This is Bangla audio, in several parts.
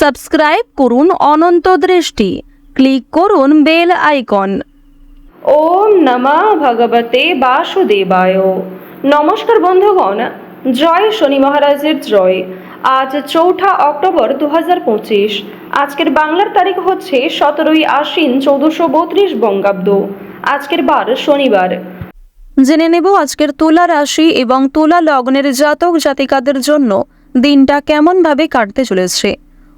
সাবস্ক্রাইব করুন অনন্ত দৃষ্টি। ক্লিক করুন বেল আইকন। ওম নমঃ ভগবতে বাসুদেবায়। নমস্কার বন্ধুগণ জয় শনি মহারাজের জয়। আজ চৌঠা অক্টোবর দু আজকের বাংলার তারিখ হচ্ছে সতেরোই আশ্বিন চৌদ্দশো বত্রিশ বঙ্গাব্দ। আজকের বার শনিবার। জেনে নেব আজকের তুলা রাশি এবং তুলা লগ্নের জাতক জাতিকাদের জন্য দিনটা কেমনভাবে কাটতে চলেছে।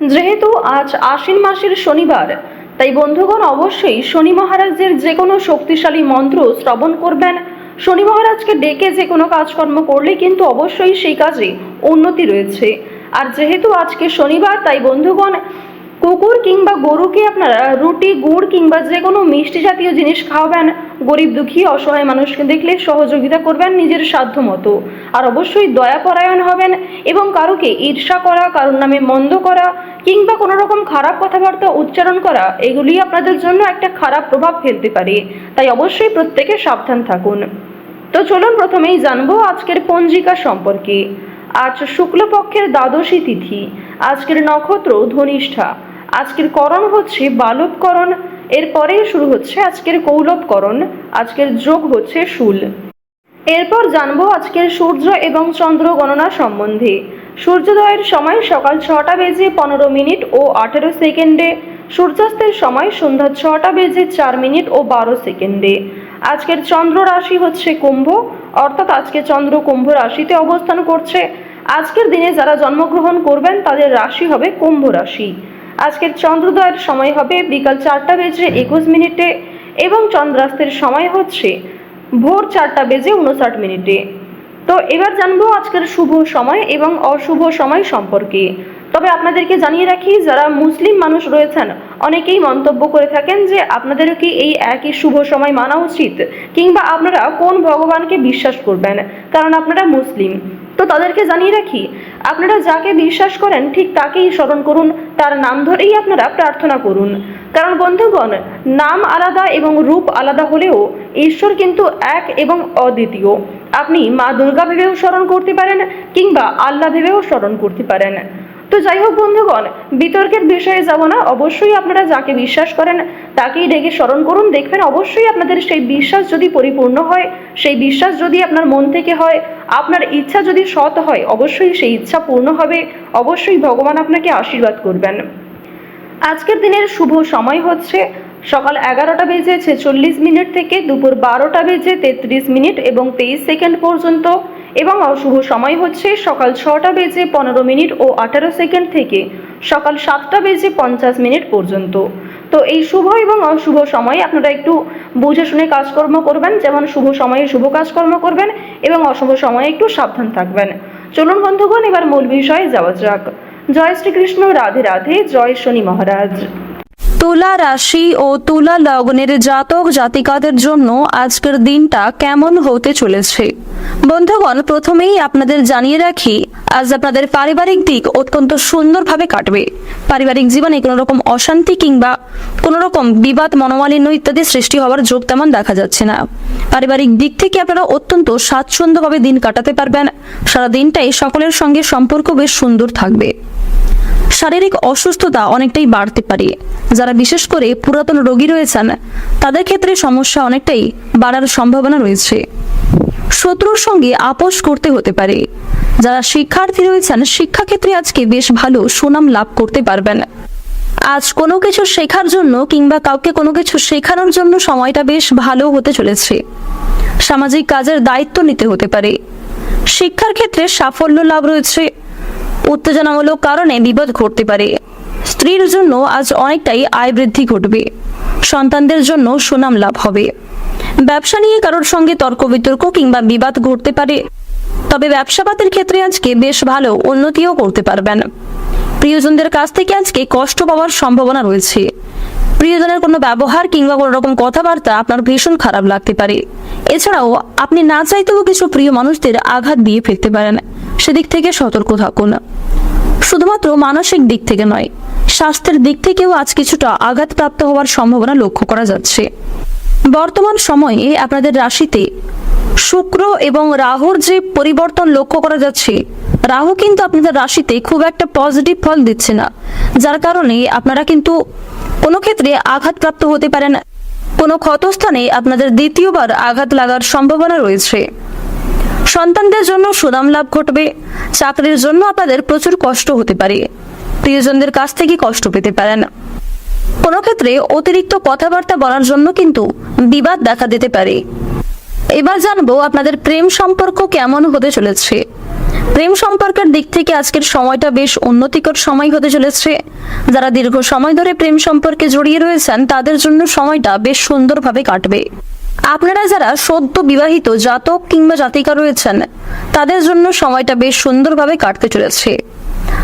যেহেতু আজ আশ্বিন মাসের শনিবার, তাই বন্ধুগণ অবশ্যই শনি মহারাজের যে কোনো শক্তিশালী মন্ত্র শ্রবণ করবেন। শনি মহারাজকে ডেকে যে কোনো কাজকর্ম করলে কিন্তু অবশ্যই সেই কাজে উন্নতি রয়েছে। আর যেহেতু আজকে শনিবার, তাই বন্ধুগণ কুকুর কিংবা গরুকে আপনারা রুটি, গুড় কিংবা যে কোনো মিষ্টি জাতীয় জিনিস খাওয়াবেন। গরিব, দুঃখী, অসহায় মানুষকে দেখলে সহযোগিতা করবেন নিজের সাধ্য মতো। আর অবশ্যই দয়াপরায়ণ হবেন এবং কারোকে ঈর্ষা করা, কারোর নামে মন্দ করা কিংবা কোনো রকম খারাপ কথাবার্তা উচ্চারণ করা, এগুলি আপনাদের জন্য একটা খারাপ প্রভাব ফেলতে পারে। তাই অবশ্যই প্রত্যেকে সাবধান থাকুন। তো চলুন প্রথমেই জানব আজকের পঞ্জিকা সম্পর্কে। আজ শুক্লপক্ষের দ্বাদশী তিথি। আজকের নক্ষত্র ধনিষ্ঠা। আজকের করণ হচ্ছে বালবকরণ এরপরে শুরু হচ্ছে আজকের কৌলবকরণ, আজকের যোগ হচ্ছে শুল। এরপর জানব আজকের সূর্য এবং চন্দ্র গণনা সম্বন্ধে। সূর্যোদয়ের সময় সকাল ছটা বেজে পনেরো মিনিট ও আঠেরো সেকেন্ডে, সূর্যাস্তের সময় সন্ধ্যা ছটা বেজে চার মিনিট ও বারো সেকেন্ডে। আজকের চন্দ্র রাশি হচ্ছে কুম্ভ, অর্থাৎ আজকে চন্দ্র কুম্ভ রাশিতে অবস্থান করছে। আজকের দিনে যারা জন্মগ্রহণ করবেন, তাদের রাশি হবে কুম্ভ রাশি। আজকের চন্দ্রোদয়ের সময় হবে বিকাল চারটা বেজে একুশ মিনিটে এবং চন্দ্রাস্তের সময় হচ্ছে ভোর চারটা বেজে উনষাট মিনিটে। তো এবার জানব আজকের শুভ সময় এবং অশুভ সময় সম্পর্কে। তবে আপনাদেরকে জানিয়ে রাখি, যারা মুসলিম মানুষ রয়েছেন, অনেকেই মন্তব্য করে থাকেন যে আপনাদেরও কি এই একই শুভ সময় মানা উচিত? কিংবা আপনারা কোন ভগবানকে বিশ্বাস করবেন? কারণ আপনারা মুসলিম। তো তাদেরকে জানিয়ে রাখি, আপনারা যাকে বিশ্বাস করেন, ঠিক তাকেই স্মরণ করুন। তার নাম ধরেই আপনারা প্রার্থনা করুন। কারণ বন্ধুগণ, নাম আলাদা এবং রূপ আলাদা হলেও ঈশ্বর কিন্তু এক এবং অদ্বিতীয়। আপনি মা দুর্গা ভেবেও স্মরণ করতে পারেন কিংবা আল্লাহ ভেবেও স্মরণ করতে পারেন। তো যাই হোক বন্ধুগণ, বিতর্কের বিষয়ে যাব না, অবশ্যই আপনারা যাকে বিশ্বাস করেন তাকেই ডেকে স্মরণ করুন। দেখবেন অবশ্যই আপনাদের সেই বিশ্বাস যদি পরিপূর্ণ হয়, সেই বিশ্বাস যদি আপনার মন থেকে হয়, আপনার ইচ্ছা যদি সৎ হয়, অবশ্যই সেই ইচ্ছা পূর্ণ হবে। অবশ্যই ভগবান আপনাকে আশীর্বাদ করবেন। আজকের দিনের শুভ সময় হচ্ছে সকাল এগারোটা বেজে ছেচল্লিশ মিনিট থেকে দুপুর বারোটা বেজে তেত্রিশ মিনিট এবং তেইশ সেকেন্ড পর্যন্ত এবং অশুভ সময় হচ্ছে সকাল ছটা বেজে পনেরো মিনিট ও আঠারো সেকেন্ড থেকে সকাল সাতটা বেজে পঞ্চাশ মিনিট পর্যন্ত। তো এই শুভ এবং অশুভ সময়ে আপনারা একটু বুঝে শুনে কাজকর্ম করবেন, যেমন শুভ সময়ে শুভ কাজকর্ম করবেন এবং অশুভ সময়ে একটু সাবধান থাকবেন। চলুন বন্ধুগণ, এবার মূল বিষয়ে যাওয়া যাক। জয় শ্রীকৃষ্ণ, রাধে রাধে, জয় শনি মহারাজ। তুলা রাশি ও তুলা লগ্নের জাতক জাতিকাদের জন্য আজকের দিনটা কেমন হতে চলেছে? বন্ধুগণ, প্রথমেই আপনাদের জানিয়ে রাখি, আজ আপনাদের পারিবারিক দিক অত্যন্ত সুন্দরভাবে কাটবে। পারিবারিক জীবনে কোনো রকম অশান্তি কিংবা কোনো রকম বিবাদ, মনোমালিন্য ইত্যাদি সৃষ্টি হওয়ার যোগ তেমন দেখা যাচ্ছে না। পারিবারিক দিক থেকে আপনারা অত্যন্ত স্বাচ্ছন্দ্যভাবে দিন কাটাতে পারবেন। সারা দিনটাই সকলের সঙ্গে সম্পর্ক বেশ সুন্দর থাকবে। শারীরিক অসুস্থতা অনেকটাই বাড়তে পারে। যারা বিশেষ করে পুরাতন রোগী রয়েছেন, তাদের ক্ষেত্রে সমস্যা অনেকটাই বাড়ার সম্ভাবনা রয়েছে। শত্রুর সঙ্গে আপোষ করতে হতে পারে। যারা শিক্ষার্থী রয়েছেন, শিক্ষাক্ষেত্রে আজকে বেশ ভালো সুনাম লাভ করতে পারবেন। আজ কোনো কিছু শেখার জন্য কিংবা কাউকে কোনো কিছু শেখানোর জন্য সময়টা বেশ ভালো হতে চলেছে। সামাজিক কাজের দায়িত্ব নিতে হতে পারে। শিক্ষার ক্ষেত্রে সাফল্য লাভ রয়েছে। উত্তেজনামূলক কারণে বিপদ ঘটতে পারে। স্ত্রীর জন্য আজ অনেকটাই আয় বৃদ্ধি ঘটবে। সন্তানদের জন্য সুনাম লাভ হবে। ব্যবসা নিয়ে কারোর সঙ্গে তর্ক বিতর্ক কিংবা বিবাদ ঘটতে পারে। তবে ব্যবসাপাতের ক্ষেত্রে আজকে বেশ ভালো উন্নতিও করতে পারবেন। প্রিয়জনদের কাছ থেকে আজকে কষ্ট পাওয়ার সম্ভাবনা রয়েছে। প্রিয়জনের কোনো ব্যবহার কিংবা কোনো রকম কথাবার্তা আপনার ভীষণ খারাপ লাগতে পারে। এছাড়াও আপনি না চাইতেও কিছু প্রিয় মানুষদের আঘাত দিয়ে ফেলতে পারেন। সেদিক থেকে সতর্ক থাকুন। শুধুমাত্র মানসিক দিক থেকে নয়, স্বাস্থ্যের দিক থেকেও আজ কিছুটা আঘাতপ্রাপ্ত হওয়ার সম্ভাবনা লক্ষ্য করা যাচ্ছে। বর্তমান সময়ে আপনাদের রাশিতে শুক্র এবং রাহুর যে পরিবর্তন লক্ষ্য করা যাচ্ছে, রাহু কিন্তু আপনাদের রাশিতে খুব একটা পজিটিভ ফল দিচ্ছে না। যার কারণে আপনারা কিন্তু কোনো ক্ষেত্রে আঘাতপ্রাপ্ত হতে পারেন কোনো ক্ষতস্থানে আপনাদের দ্বিতীয়বার আঘাত লাগার সম্ভাবনা রয়েছে। সন্তানদের জন্য সুনাম লাভ ঘটবে চাকরির জন্য আপনাদের প্রচুর কষ্ট হতে পারে। প্রিয়জনদের কাছ থেকে কষ্ট পেতে পারেন। কোনো ক্ষেত্রে অতিরিক্ত কথাবার্তা বলার জন্য কিন্তু বিবাদ দেখা দিতে পারে। এবার জানব আপনাদের প্রেম সম্পর্ক কেমন হতে চলেছে। প্রেম সম্পর্কের দিক থেকে আজকের সময়টা বেশ উন্নতিকর সময় হতে চলেছে। যারা দীর্ঘ সময় ধরে প্রেম সম্পর্কে জড়িয়ে রয়েছেন, তাদের জন্য সময়টা বেশ সুন্দরভাবে কাটবে। আপনারা যারা সদ্য বিবাহিত জাতক কিংবা জাতিকা রয়েছেন, তাদের জন্য সময়টা বেশ সুন্দরভাবে কাটতে চলেছে।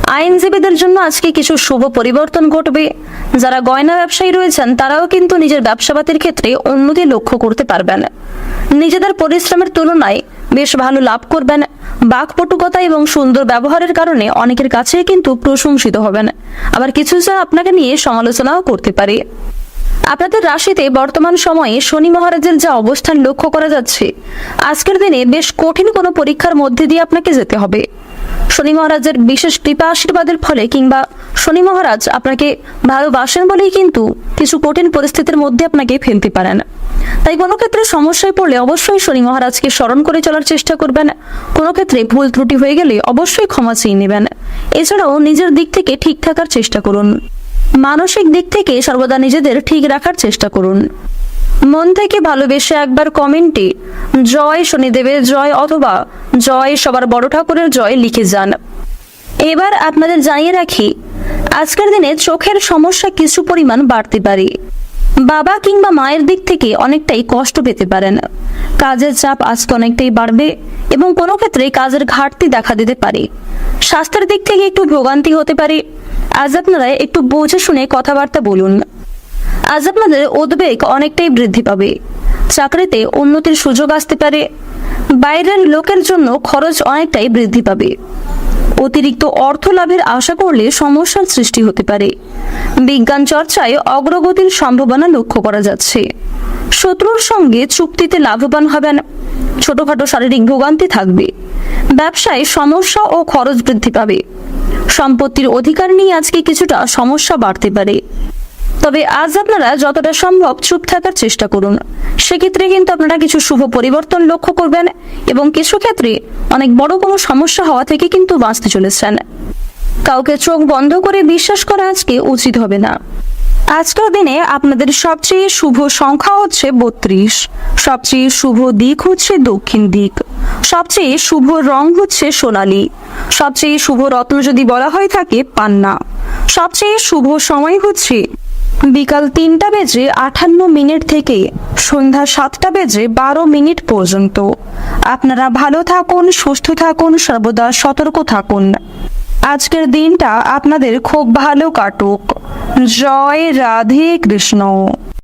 আইনজীবীদের জন্য আজকে কিছু শুভ পরিবর্তন ঘটবে। যারা গয়না ব্যবসায়ী রয়েছেন, তারাও কিন্তু নিজের ব্যবসাপাতির ক্ষেত্রে উন্নতি লক্ষ্য করতে পারবেন। নিজেদের পরিশ্রমের তুলনায় বেশ ভালো লাভ করবেন। বাকপটুকতা এবং সুন্দর ব্যবহারের কারণে অনেকের কাছে কিন্তু প্রশংসিত হবেন। আবার কিছু জন আপনাকে নিয়ে সমালোচনাও করতে পারে। আপনাদের রাশিতে বর্তমান সময়ে শনি মহারাজের যা অবস্থান লক্ষ্য করা যাচ্ছে, আজকের দিনে বেশ কঠিন কোনো পরীক্ষার মধ্যে দিয়ে আপনাকে যেতে হবে। শনি মহারাজের বিশেষ কৃপা আশীর্বাদের ফলে কিংবা শনি মহারাজ আপনাকে ভালোবাসেন বলেই কিন্তু কিছু কঠিন পরিস্থিতির মধ্যে আপনাকে ফেলতে পারেন। তাই কোনো ক্ষেত্রে সমস্যায় পড়লে অবশ্যই শনি মহারাজকে স্মরণ করে চলার চেষ্টা করবেন। কোনো ক্ষেত্রে ভুল ত্রুটি হয়ে গেলে অবশ্যই ক্ষমা চেয়ে নেবেন। এছাড়াও নিজের দিক থেকে ঠিক থাকার চেষ্টা করুন। মানসিক দিক থেকে সর্বদা নিজেদের ঠিক রাখার চেষ্টা করুন। মন থেকে ভালোবেসে একবার কমেন্টে জয় শনিদেবের জয় অথবা জয় সবার বড় ঠাকুরের জয় লিখে যান। এবার আপনাদের জানিয়ে রাখি, আজকের দিনে চোখের সমস্যা কিছু পরিমাণ বাড়তে পারে। বাবা কিংবা মায়ের দিক থেকে অনেকটাই কষ্ট পেতে পারেন। কাজের চাপ আজকে অনেকটাই বাড়বে এবং কোনো ক্ষেত্রে কাজের ঘাটতি দেখা দিতে পারে। স্বাস্থ্যের দিক থেকে একটু ভোগান্তি হতে পারে। আজ আপনারা একটু বুঝে শুনে কথাবার্তা বলুন। আজ আপনাদের উদ্বেগ অনেকটাই বৃদ্ধি পাবে। চাকরিতে উন্নতির সুযোগ আসতে পারে। বাইরের লোকের জন্য খরচ অনেকটাই বৃদ্ধি পাবে। অতিরিক্ত অর্থ লাভের আশা করলে সমস্যার সৃষ্টি হতে পারে। বিজ্ঞান চর্চায় অগ্রগতির সম্ভাবনা লক্ষ্য করা যাচ্ছে। শত্রুর সঙ্গে চুক্তিতে লাভবান হবেন ছোটখাটো শারীরিক ভোগান্তি থাকবে। ব্যবসায় সমস্যা ও খরচ বৃদ্ধি পাবে। সম্পত্তির অধিকার নিয়ে আজকে কিছুটা সমস্যা বাড়তে পারে। তবে আজ আপনারা যতটা সম্ভব চুপ থাকার চেষ্টা করুন। সেক্ষেত্রে কিন্তু আপনারা কিছু শুভ পরিবর্তন লক্ষ্য করবেন এবং কিছু ক্ষেত্রে অনেক বড় কোনো সমস্যা হওয়া থেকে কিন্তু বাঁচতে চলেছেন। কাউকে চোখ বন্ধ করে বিশ্বাস করা আজকে উচিত হবে না। আজকের দিনে আপনাদের সবচেয়ে শুভ সংখ্যা হচ্ছে বত্রিশ। সবচেয়ে শুভ দিক হচ্ছে দক্ষিণ দিক। সবচেয়ে শুভ রং হচ্ছে সোনালি। সবচেয়ে শুভ রত্ন যদি বলা হয় থাকে, পান্না। সবচেয়ে শুভ সময় হচ্ছে বিকাল তিনটা বেজে আঠান্ন মিনিট থেকে সন্ধ্যা সাতটা বেজে বারো মিনিট পর্যন্ত। আপনারা ভালো থাকুন, সুস্থ থাকুন, সর্বদা সতর্ক থাকুন। আজকের দিনটা আপনাদের খুব ভালো কাটুক। জয় রাধে কৃষ্ণ।